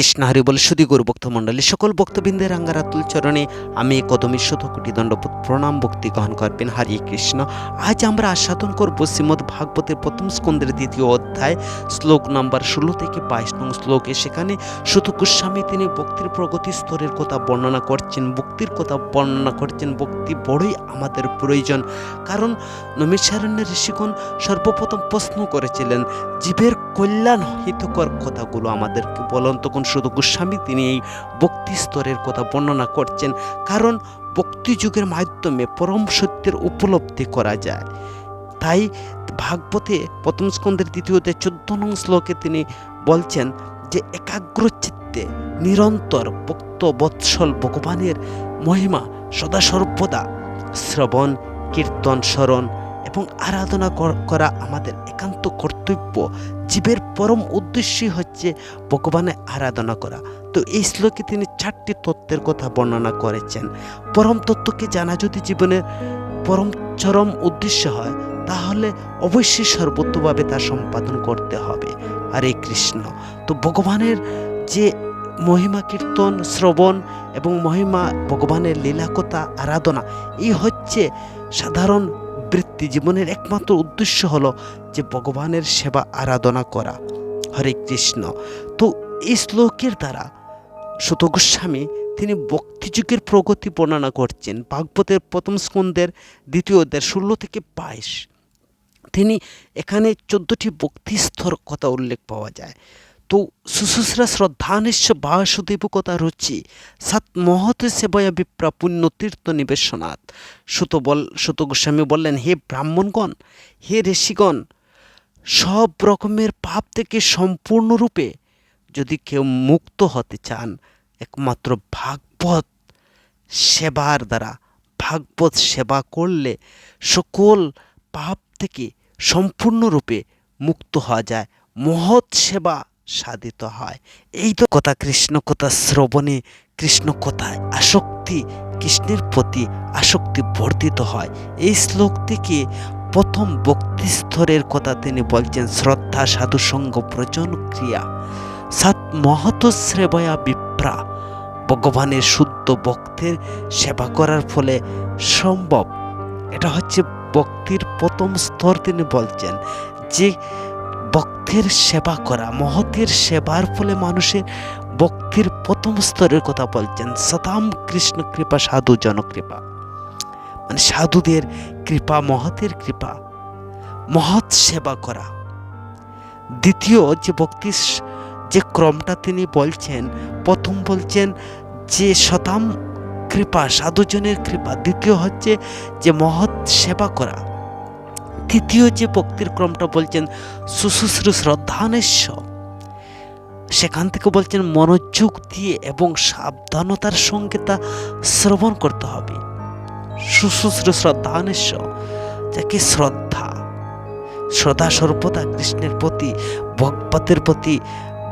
কৃষ্ণ হরি বলে সুদী গুরু ভক্তমণ্ডলী, সকল ভক্তবৃন্দের আঙ্গারাতুল চরণে আমি কদমী শত কোটি দণ্ডবোধ প্রণাম, ভক্তি গ্রহণ করবেন। হরে কৃষ্ণ। আজ আমরা আস্বাদন করব শ্রীমদ ভাগবতের প্রথম স্কন্দের দ্বিতীয় অধ্যায়, শ্লোক নাম্বার ষোলো থেকে বাইশ নং শ্লোকে। সেখানে শুধু গোস্বামী তিনি ভক্তির প্রগতি স্তরের কথা বর্ণনা করছেন, ভক্তির কথা বর্ণনা করছেন, ভক্তি বড়ই আমাদের প্রয়োজন। কারণ নমিসারণ্যের ঋষিগণ সর্বপ্রথম প্রশ্ন করেছিলেন, জীবের কল্যাণ হিতকর কথাগুলো আমাদেরকে বলুন। তখন শুধু গোস্বামী তিনি এই ভক্তি স্তরের কথা বর্ণনা করছেন। কারণ ভক্তি যুগের মাধ্যমে পরম সত্যের উপলব্ধি করা যায়। তাই ভাগবতে প্রথম স্কন্ধের দ্বিতীয়তে চোদ্দ নং শ্লোকে তিনি বলছেন যে একাগ্র চিত্তে নিরন্তর ভক্ত বৎসল ভগবানের মহিমা সদা সর্বদা। শ্রবণ, কীর্তন, স্মরণ এবং আরাধনা করা আমাদের একান্ত কর্তব্য। জীবের পরম উদ্দেশ্যই হচ্ছে ভগবানের আরাধনা করা। তো এই শ্লোকে তিনি চারটি তত্ত্বের কথা বর্ণনা করেছেন। পরম তত্ত্বকে জানা যদি জীবনের পরম চরম উদ্দেশ্য হয়, তাহলে অবশ্যই সর্বোত্তভাবে তা সম্পাদন করতে হবে। হরে কৃষ্ণ। তো ভগবানের যে মহিমা কীর্তন, শ্রবণ এবং মহিমা, ভগবানের লীলাকতা আরাধনা, এই হচ্ছে সাধারণ বৃত্তি জীবনের একমাত্র উদ্দেশ্য হলো যে ভগবানের সেবা আরাধনা করা। হরে কৃষ্ণ। তো এই শ্লোকের দ্বারা সুত গোস্বামী তিনি ভক্তিযুগের প্রগতি বর্ণনা করছেন, ভাগবতের প্রথম স্কন্দের দ্বিতীয় অধ্যায় ষোলো থেকে বাইশ। তিনি এখানে চোদ্দটি ভক্তি স্তর কথা উল্লেখ পাওয়া যায়। তো সুশুশ্রা শ্রদ্ধানিশ্চ বাসুদেব কথা রুচি সাত মহত সেবয়া বিপ্রা পুণ্য তীর্থ নিবেশনাথ সুত বল সুত গোস্বামী বললেন হে ব্রাহ্মণগণ হে ঋষিগণ সব রকমের পাপ থেকে সম্পূর্ণরূপে যদি কেউ মুক্ত হতে চান একমাত্র ভাগবত সেবার দ্বারা ভাগবত সেবা করলে সকল পাপ থেকে সম্পূর্ণরূপে মুক্ত হওয়া যায় মহৎ সেবা সাধিত হয়। এই তো কথা কৃষ্ণ কথা শ্রবণে, কৃষ্ণ কথায় আসক্তি, কৃষ্ণের প্রতি আসক্তি বর্ধিত হয়। এই শ্লোক থেকে প্রথম ভক্তি স্তরের কথা তিনি বলছেন, শ্রদ্ধা সাধুসঙ্গ প্রজন ক্রিয়া। সাত মহত শ্রেবয়া বিপ্রা। ভগবানের শুদ্ধ ভক্তের সেবা করার ফলে সম্ভব। এটা হচ্ছে ভক্তির প্রথম স্তর তিনি বলছেন, যে ভক্তের সেবা করা, মহতের সেবার ফলে মানুষের ভক্তির প্রথম স্তরের কথা বলছেন সতাম কৃষ্ণ কৃপা, সাধু জনকৃপা মানে সাধুদের কৃপা, মহতের কৃপা, মহৎ সেবা করা। দ্বিতীয় যে ভক্তির যে ক্রমটা তিনি বলছেন, প্রথম বলছেন যে শতাম কৃপা, সাধুজনের কৃপা। দ্বিতীয় হচ্ছে যে মহৎ সেবা করা। তৃতীয় যে ভক্তির ক্রমটা বলছেন, সুশুশ্রু শ্রদ্ধানেশ্ব সেখান থেকে বলছেন, মনোযোগ দিয়ে এবং সাবধানতার সঙ্গে তা শ্রবণ করতে হবে। সুশুশ্রু শ্রদ্ধানেশ্ব যাকে শ্রদ্ধা? শ্রদ্ধা সর্বদা কৃষ্ণের প্রতি, ভগবতের প্রতি,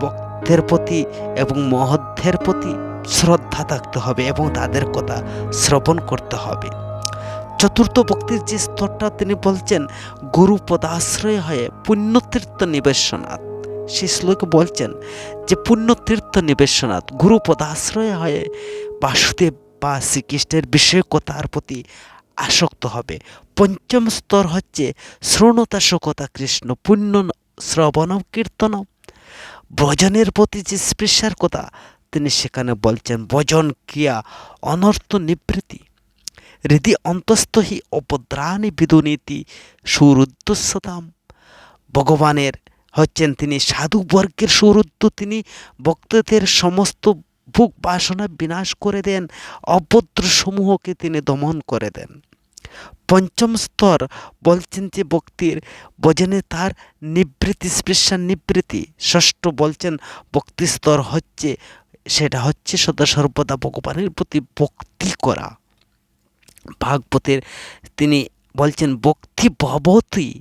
ভক্তের প্রতি এবং মহদ্ধের প্রতি শ্রদ্ধা থাকতে হবে এবং তাদের কথা শ্রবণ করতে হবে। চতুর্থ ভক্তির যে স্তরটা তিনি বলছেন গুরু পদাশ্রয় হয়ে পুণ্যতীর্থ নিবেশনাথ। সেই শ্লোকে বলছেন যে, পুণ্যতীর্থ নিবেশনাথ গুরু পদাশ্রয় হয়ে বাসুদেব বা শ্রীকৃষ্ণের বিষয়কতার প্রতি আসক্ত হবে। পঞ্চম স্তর হচ্ছে শ্রোণতা শোকতা কৃষ্ণ, পুণ্য শ্রবণ কীর্তন। ভজনের প্রতি যে স্পৃশার কথা তিনি সেখানে বলছেন, ভজন ক্রিয়া, অনর্থ নিবৃত্তি। হৃদি অন্তস্থ হি অপদ্রাণী বিদুনীতি সুরুদ্ধস্বতাম ভগবানের হচ্ছেন তিনি সাধু বর্গের সুরুদ্ধ তিনি ভক্তদের সমস্ত ভোগ বাসনা বিনাশ করে দেন অভদ্র সমূহকে তিনি দমন করে দেন পঞ্চম স্তর বলছেন যে ভক্তির ভজনে তার নিবৃত্তি স্পৃশার নিবৃত্তি ষষ্ঠ বলছেন ভক্তি স্তর হচ্ছে সেটা হচ্ছে সদা সর্বদা ভগবানের প্রতি ভক্তি করা ভাগবতের তিনি বলছেন, ভক্তি ভবতী,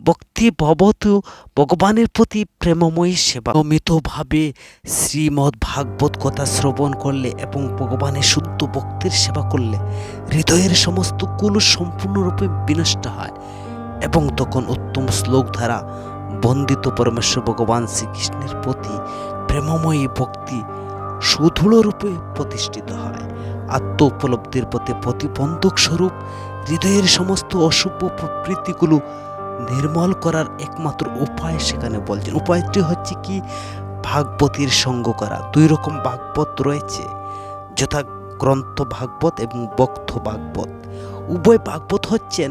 ভক্তি ভবতু ভগবানের প্রতি প্রেমময়ী সেবা। অমিতভাবে শ্রীমদ্ ভাগবত কথা শ্রবণ করলে এবং ভগবানের শুদ্ধ ভক্তির সেবা করলে হৃদয়ের সমস্ত কুল সম্পূর্ণরূপে বিনষ্ট হয় এবং তখন উত্তম শ্লোক দ্বারা বন্দিত পরমেশ্বর ভগবান শ্রীকৃষ্ণের প্রতি প্রেমময়ী ভক্তি সুদৃঢ় রূপে প্রতিষ্ঠিত হয়। আত্ম উপলব্ধির পথে প্রতিবন্ধক স্বরূপ হৃদয়ের সমস্ত অশুভ প্রবৃত্তিগুলো নির্মল করার একমাত্র উপায় সেখানে বলছেন। উপায়টি হচ্ছে কি? ভাগবতীর সঙ্গ করা। দুই রকম ভাগবত রয়েছে যথা গ্রন্থ ভাগবত এবং বক্ত ভাগবত। উভয় ভাগবত হচ্ছেন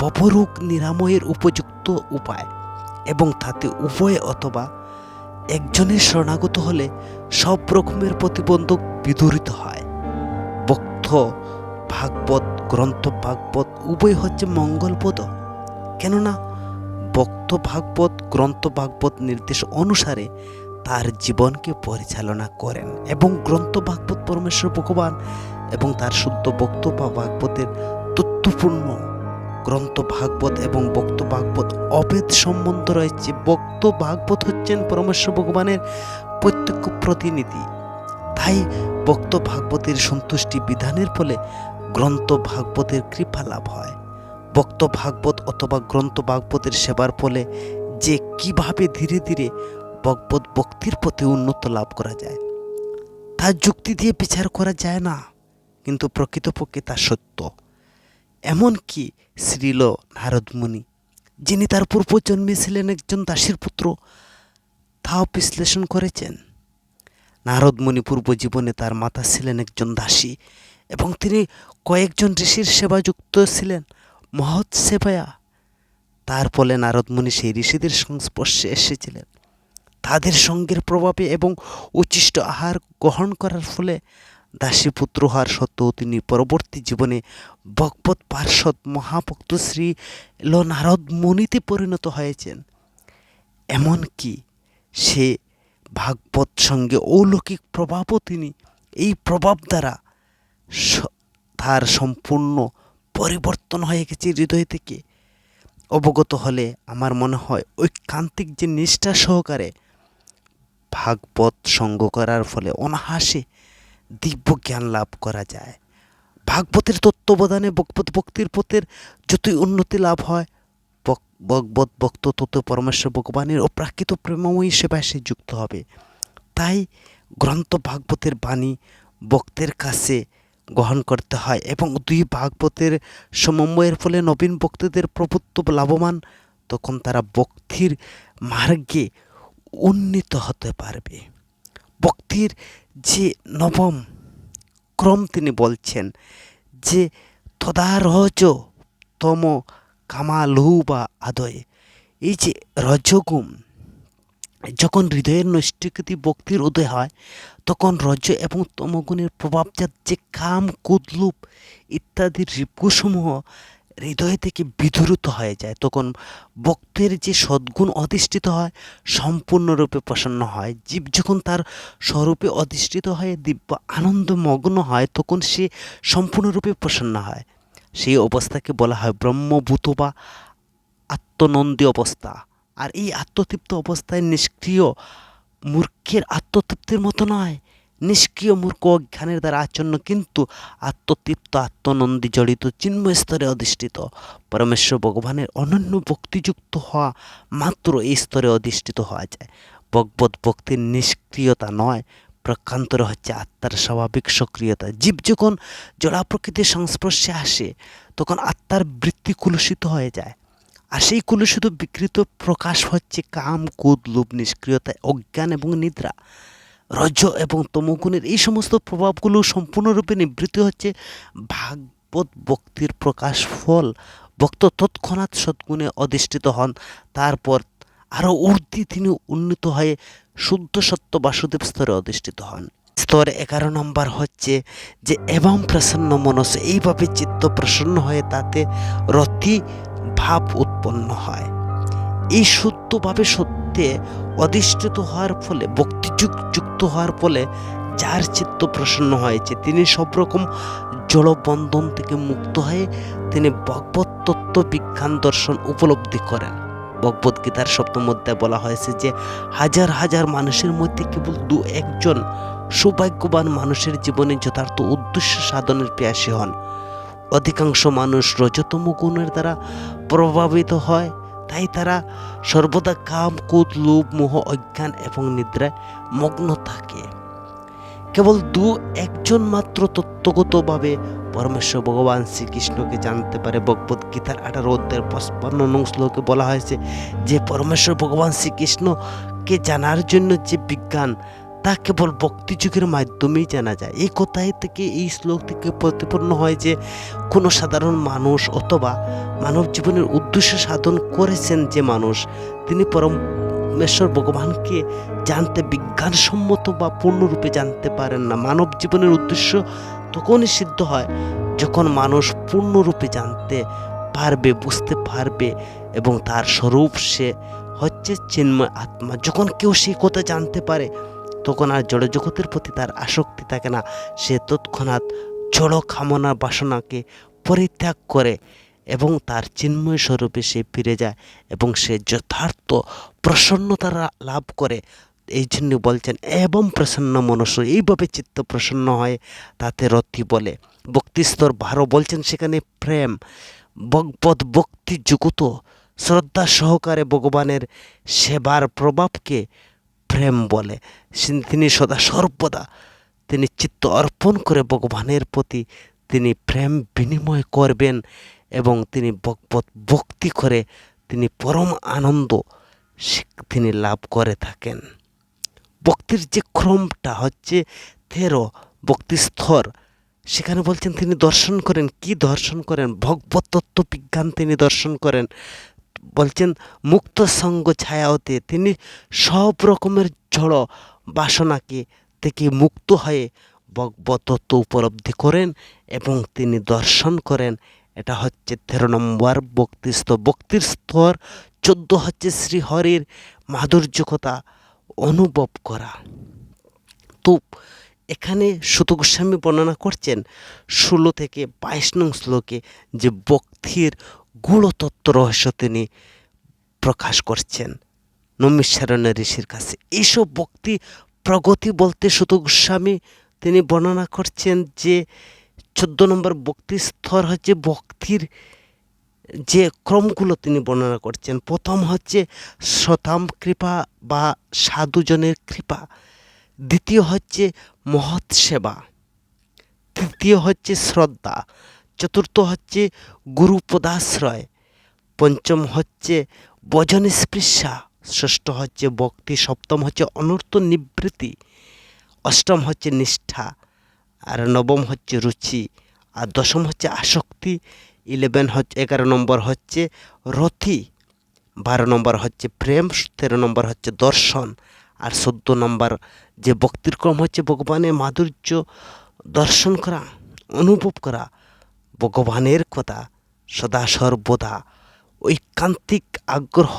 বপরোগ নিরাময়ের উপযুক্ত উপায় এবং তাতে উভয় অথবা একজনের শরণাগত হলে সব রকমের প্রতিবন্ধক বিদূরিত হয়। ভাগবত গ্রন্থ, ভাগবত, উভয় হচ্ছে মঙ্গলপদ কেননা বক্ত ভাগবত, গ্রন্থ ভাগবত নির্দেশ অনুসারে তার জীবনকে পরিচালনা করেন এবং গ্রন্থ ভাগবত পরমেশ্বর ভগবান এবং তার শুদ্ধ বক্ত বা ভাগবতের তথ্যপূর্ণ গ্রন্থ ভাগবত এবং বক্ত ভাগবত অভেদ সম্বন্ধ রয়েছে। বক্ত ভাগবত হচ্ছেন পরমেশ্বর ভগবানের প্রত্যক্ষ প্রতিনিধি। তাই বক্ত ভাগবতের সন্তুষ্টি বিধানের ফলে গ্রন্থ ভাগবতের কৃপা লাভ হয়। বক্ত ভাগবত অথবা গ্রন্থ ভাগবতের সেবার ফলে যে কীভাবে ধীরে ধীরে ভগবত ভক্তির পথে উন্নত লাভ করা যায়, তা যুক্তি দিয়ে বিচার করা যায় না, কিন্তু প্রকৃতপক্ষে তা সত্য। এমনকি শ্রীল নারদমুনি, যিনি তার পূর্বজন্মে ছিলেন একজন দাসীর পুত্র তাও বিশ্লেষণ করেছেন। নারদমুনি পূর্ব জীবনে তার মাতা ছিলেন একজন দাসী এবং তিনি কয়েকজন ঋষির সেবাযুক্ত ছিলেন, মহৎ সেবায়া। তার ফলে নারদমুনি সেই ঋষিদের সংস্পর্শে এসেছিলেন। তাদের সঙ্গের প্রভাবে এবং উচ্ছিষ্ট আহার গ্রহণ করার ফলে দাসী পুত্র হওয়ার সত্ত্বেও তিনি পরবর্তী জীবনে ভগবত পার্শ্বদ মহাভক্ত শ্রী ল নারদ মুনিতে পরিণত হয়েছেন। এমনকি সে ভাগবত সঙ্গে অলৌকিক প্রভাবও তিনি এই প্রভাব দ্বারা তার সম্পূর্ণ পরিবর্তন হয়ে গেছে হৃদয় থেকে। অবগত হলে আমার মনে হয় ঐকান্তিক যে নিষ্ঠা সহকারে ভাগবত সঙ্গ করার ফলে অনাহাসে দিব্য জ্ঞান লাভ করা যায়। ভাগবতের তত্ত্বাবধানে ভগবত ভক্তির পথের যতই উন্নতি লাভ হয় ভগবত ভক্ত তত পরমেশ্বর ভগবানের অপ্রাকৃত প্রেমময়ী সেবায় সে যুক্ত হবে। তাই গ্রন্থ ভাগবতের বাণী ভক্তের কাছে গ্রহণ করতে হয় এবং দুই ভাগবতের সমন্বয়ের ফলে নবীন ভক্তদের প্রভুত্ব লাভবান, তখন তারা ভক্তির মার্গে উন্নীত হতে পারবে। ভক্তির যে নবম ক্রম তিনি বলছেন যে তদারজ তম কামালু বা আদয়। এই যে রজগুম, যখন হৃদয়ের নৈষ্টিকতি ভক্তির উদয় হয়, তখন রজ এবং তমগুণের প্রভাবজাত যে কাম, কুদলুপ ইত্যাদি রিপুসমূহ হৃদয় থেকে বিধুরুত হয়ে যায়। তখন ভক্তের যে সদ্গুণ অধিষ্ঠিত হয়, সম্পূর্ণরূপে প্রসন্ন হয়। জীব যখন তার স্বরূপে অধিষ্ঠিত হয়ে দিব্য আনন্দমগ্ন হয়, তখন সে সম্পূর্ণরূপে প্রসন্ন হয়। সেই অবস্থাকে বলা হয় ব্রহ্মভূত বা আত্মনন্দী অবস্থা। আর এই আত্মতৃপ্ত অবস্থায় নিষ্ক্রিয় মূর্খের আত্মতৃপ্তির মতো নয়। নিষ্ক্রিয় মূর্খ অজ্ঞানের দ্বারা আচ্ছন্ন কিন্তু আত্মতৃপ্ত, আত্মনন্দী জড়িত চিন্ময় অধিষ্ঠিত। পরমেশ্বর ভগবানের অনন্য ভক্তিযুক্ত হওয়া মাত্র এই স্তরে অধিষ্ঠিত হওয়া যায়। ভগবত ভক্তির নিষ্ক্রিয়তা নয় প্রকান্তরে হচ্ছে আত্মার স্বাভাবিক সক্রিয়তা। জীব যখন জড়া প্রকৃতির সংস্পর্শে আসে, তখন আত্মার বৃত্তি কুলুষিত হয়ে যায়। আর সেই কুলুষিত বিকৃত প্রকাশ হচ্ছে কাম কুদ লোভ, নিষ্ক্রিয়তা, অজ্ঞান এবং নিদ্রা। রজ এবং তমগুণের এই সমস্ত প্রভাবগুলো সম্পূর্ণরূপে নিবৃত্তি হচ্ছে ভাগবত ভক্তির প্রকাশ ফল। ভক্ত তৎক্ষণাৎ সদ্গুণে অধিষ্ঠিত হন, তারপর আরও ঊর্ধ্বে তিনি উন্নীত হয়ে শুদ্ধ সত্য বাসুদেব স্তরে অধিষ্ঠিত হন। স্তর এগারো নম্বর হচ্ছে যে এবং প্রসন্ন মনস এইভাবে চিত্ত প্রসন্ন হয়ে তাতে রতি ভাব উৎপন্ন হয়। এই শুদ্ধভাবে সত্যে অধিষ্ঠিত হওয়ার ফলে ভক্তিযুগ যুক্ত হওয়ার ফলে যার চিত্ত প্রসন্ন হয়েছে, তিনি সব রকম জড়বন্ধন থেকে মুক্ত হয়ে তিনি ভগবত তত্ত্ব বিজ্ঞান দর্শন উপলব্ধি করেন। ভগবত গীতার সপ্তম অধ্যায় বলা হয়েছে যে হাজার হাজার মানুষের মধ্যে কেবল দু একজন সৌভাগ্যবান মানুষের জীবনে যথার্থ উদ্দেশ্য সাধনের পেয়াসী হন। অধিকাংশ মানুষ রজতম গুণের দ্বারা প্রভাবিত হয়, তাই তারা সর্বদা কাম কুদ লোভ, মোহ, অজ্ঞান এবং নিদ্রায় মগ্ন থাকে। কেবল দু একজন মাত্র তত্ত্বগতভাবে পরমেশ্বর ভগবান শ্রীকৃষ্ণকে জানতে পারে। ভগবত গীতার আঠারো অধ্যায়ের পঁচপান্ন নং শ্লোকে বলা হয়েছে যে, পরমেশ্বর ভগবান শ্রীকৃষ্ণকে জানার জন্য যে বিজ্ঞান, তা কেবল ভক্তিযুগের মাধ্যমেই জানা যায়। এই কথাই থেকে এই শ্লোক থেকে প্রতিপন্ন হয় যে, কোনো সাধারণ মানুষ অথবা মানব জীবনের উদ্দেশ্য সাধন করেছেন যে মানুষ, তিনি পরমেশ্বর ভগবানকে জানতে বিজ্ঞানসম্মত বা পূর্ণরূপে জানতে পারেন না। মানব জীবনের উদ্দেশ্য তখনই সিদ্ধ হয় যখন মানুষ পূর্ণরূপে জানতে পারবে, বুঝতে পারবে এবং তার স্বরূপ সে হচ্ছে চিন্ময় আত্মা। যখন কেউ সেই কথা জানতে পারে, তখন আর জড় জগতের প্রতি তার আসক্তি থাকে না। সে তৎক্ষণাৎ জড় কামনা বাসনাকে পরিত্যাগ করে এবং তার চিন্ময় স্বরূপে সে ফিরে যায় এবং সে যথার্থ প্রসন্নতা লাভ করে। এই জন্য বলছেন, এবং প্রসন্ন মনুষ্য। এইভাবে চিত্ত প্রসন্ন হয়, তাতে রতি বলে। ভক্তিস্তর বারো বলছেন সেখানে প্রেম, ভগবত ভক্তি যুগত, শ্রদ্ধা সহকারে ভগবানের সেবার প্রভাবকে প্রেম বলে। তিনি সদা সর্বদা তিনি চিত্ত অর্পণ করে ভগবানের প্রতি তিনি প্রেম বিনিময় করবেন। এবং তিনি ভগবত ভক্তি করে তিনি পরম আনন্দ তিনি লাভ করে থাকেন। ভক্তির যে ক্রমটা হচ্ছে তেরো ভক্তিস্তর সেখানে বলছেন তিনি দর্শন করেন। কি দর্শন করেন? ভগবত বিজ্ঞান তিনি দর্শন করেন। বলছেন, মুক্ত সঙ্গ ছায়াওতে তিনি সব রকমের ঝড় বাসনাকে থেকে মুক্ত হয়ে ভগবত তত্ত্ব উপলব্ধি করেন এবং তিনি দর্শন করেন এটা হচ্ছে তেরো নম্বর ভক্তির স্তর চোদ্দ হচ্ছে শ্রীহরের মাধুর্যকতা অনুভব করা। তো এখানে সুত গোস্বামী বর্ণনা করছেন ষোলো থেকে বাইশ নং শ্লোকে যে ভক্তির গূঢ়তত্ত্ব রহস্য তিনি প্রকাশ করছেন। নমিসারণ্য ঋষির কাছে। এইসব ভক্তি প্রগতি বলতে সুত গোস্বামী তিনি বর্ণনা করছেন যে চোদ্দ নম্বর ভক্তি স্তর হচ্ছে ভক্তির যে ক্রমগুলো তিনি বর্ণনা করছেন। প্রথম হচ্ছে শতাম কৃপা বা সাধুজনের কৃপা। দ্বিতীয় হচ্ছে মহৎ সেবা। তৃতীয় হচ্ছে শ্রদ্ধা। চতুর্থ হচ্ছে গুরুপদাশ্রয়। পঞ্চম হচ্ছে বজন স্পৃশা ষষ্ঠ হচ্ছে ভক্তি। সপ্তম হচ্ছে অনর্থ নিবৃত্তি। অষ্টম হচ্ছে নিষ্ঠা। আর নবম হচ্ছে রুচি, আর দশম হচ্ছে আসক্তি ইলেভেন হচ্ছে, এগারো নম্বর হচ্ছে রথি, বারো নম্বর হচ্ছে প্রেম, তেরো নম্বর হচ্ছে দর্শন, আর চোদ্দ নম্বর যে ভক্তির ক্রম হচ্ছে ভগবানের মাধুর্য, দর্শন করা, অনুভব করা, ভগবানের কথা সদা সর্বদা ঐকান্তিক আগ্রহ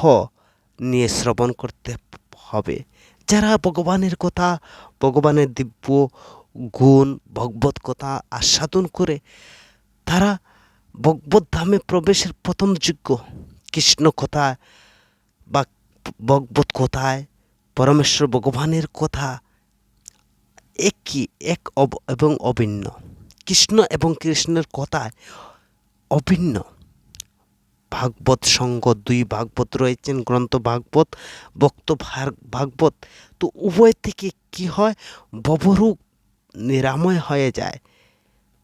নিয়ে শ্রবণ করতে হবে। যারা ভগবানের কথা, ভগবানের দিব্য গুণ, ভগবত কথা আস্বাদন করে তারা ভগবত ধামে প্রবেশের প্রথম যোগ্য। কৃষ্ণ কথায় বা ভগবত কথায় পরমেশ্বর ভগবানের কথা একই, এক এবং অভিন্ন। কৃষ্ণ এবং কৃষ্ণের কথায় অভিন্ন। ভাগবত সঙ্গ দুই ভাগবত রয়েছেন, গ্রন্থ ভাগবত বক্ত ভাগবত। তো উভয় থেকে কি হয়? ববরূপ নিরাময় হয়ে যায়।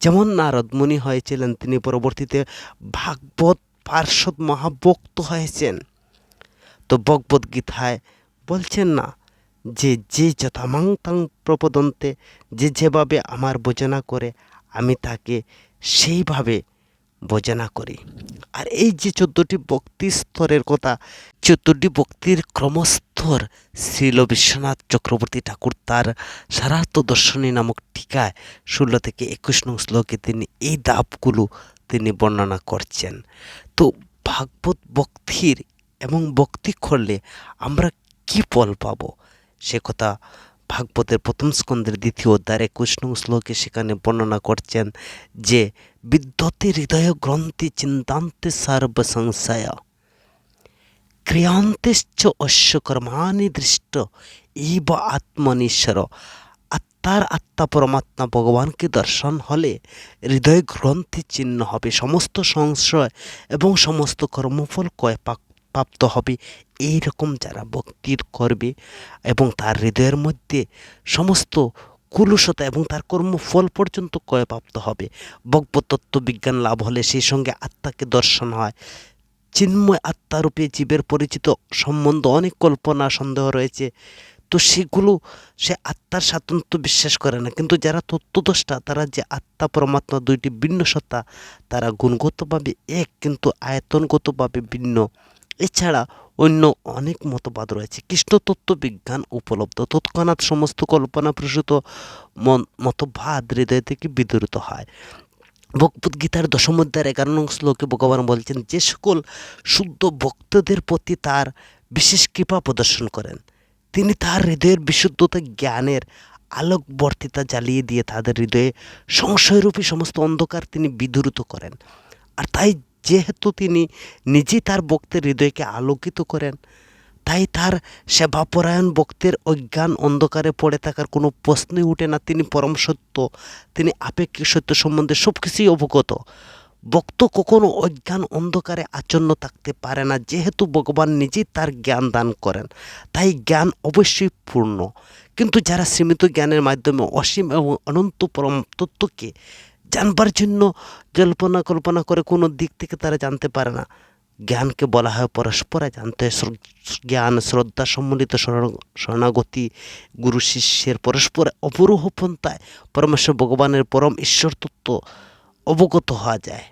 যেমন নারদ মুনি হয়েছিলেন, তিনি পরবর্তীতে ভাগবত পার্শ্বদ মহাভক্ত হয়েছেন। তো ভগবত গীতায় বলছেন না যে যে যথামাংতাং প্রপদন্তে, যে যেভাবে আমার বোঝনা করে, আমি তাকে সেইভাবে বোঝনা করি। আর এই যে চোদ্দটি ভক্তি স্তরের কথা, চোদ্দটি ভক্তির ক্রমস্তর শ্রীল বিশ্বনাথ চক্রবর্তী ঠাকুর তার সারার্থ দর্শনী নামক টিকায় ষোলো থেকে একুশ নং শ্লোকে তিনি এই ধাপগুলো তিনি বর্ণনা করছেন। তো ভাগবত ভক্তির এবং ভক্তি করলে আমরা কি ফল পাবো? সে কথা ভাগবতের প্রথম স্কন্ধের দ্বিতীয় একুশ নং শ্লোকে সেখানে বর্ণনা করছেন যে বিদ্যতে হৃদয় গ্রন্থি চিন্তান্তে সর্ব সংশয় ক্রিয়ান্তেশ্চ অশ্য কর্মাণি দৃষ্ট, ইব আত্মনিশ্বর আত্মার আত্মা পরমাত্মা ভগবানকে দর্শন হলে হৃদয় গ্রন্থি চিহ্ন হবে সমস্ত সংশয় এবং সমস্ত কর্মফল কয় পাক প্রাপ্ত হবে। এই রকম যারা ভক্তির করবে এবং তার হৃদয়ের মধ্যে সমস্ত কুলুষতা এবং তার কর্মফল পর্যন্ত কয় প্রাপ্ত হবে। বক্তত্ত্ব বিজ্ঞান লাভ হলে সেই সঙ্গে আত্মাকে দর্শন হয়। চিন্ময় আত্মারূপে জীবের পরিচিত সম্বন্ধ অনেক কল্পনা, সন্দেহ রয়েছে। তো সেগুলো সে আত্মার স্বাতন্ত্র্য বিশ্বাস করে না। কিন্তু যারা তত্ত্বদষ্টা, তারা যে আত্মা, পরমাত্মা দুইটি ভিন্ন সত্তা, তারা গুণগতভাবে এক, কিন্তু আয়তনগতভাবে ভিন্ন। এছাড়া অন্য অনেক মতবাদ রয়েছে। কৃষ্ণ তত্ত্ব বিজ্ঞান উপলব্ধ। তৎক্ষণাৎ সমস্ত কল্পনা প্রসূত মতবাদ হৃদয় থেকে বিদরিত হয়। ভগবদ গীতার দশম অধ্যায়ের এগারো নং শ্লোকে ভগবান বলছেন, যে সকল শুদ্ধ ভক্তদের প্রতি তার বিশেষ কৃপা প্রদর্শন করেন। তিনি তার হৃদয়ের বিশুদ্ধতা, জ্ঞানের আলোকবর্তিতা জ্বালিয়ে দিয়ে তাদের হৃদয়ে সংশয়রূপী সমস্ত অন্ধকার তিনি বিদূরিত করেন। আর তাই যেহেতু তিনি নিজেই তার ভক্তের হৃদয়কে আলোকিত করেন, তাই তার সেবাপরায়ণ ভক্তের অজ্ঞান অন্ধকারে পড়ে থাকার কোনো প্রশ্নই উঠে না। তিনি পরম সত্য, তিনি আপেক্ষিক সত্য সম্বন্ধে সব কিছুই অবগত। ভক্ত কখনো অজ্ঞান অন্ধকারে আচ্ছন্ন থাকতে পারে না, যেহেতু ভগবান নিজেই তার জ্ঞান দান করেন, তাই জ্ঞান অবশ্যই পূর্ণ। কিন্তু যারা সীমিত জ্ঞানের মাধ্যমে অসীম এবং অনন্ত পরম তত্ত্বকে জানবার জন্য জল্পনা কল্পনা করে কোনো দিক থেকে তারা জানতে পারে না। জ্ঞানকে বলা হয় পরস্পরে জানতে হয়। জ্ঞান, শ্রদ্ধা সম্মিলিত শরণ- শরণাগতি, গুরু শিষ্যের পরস্পর অপরূহ পন্থায় পরমেশ্বর ভগবানের পরম ঈশ্বর তত্ত্ব অবগত হওয়া যায়।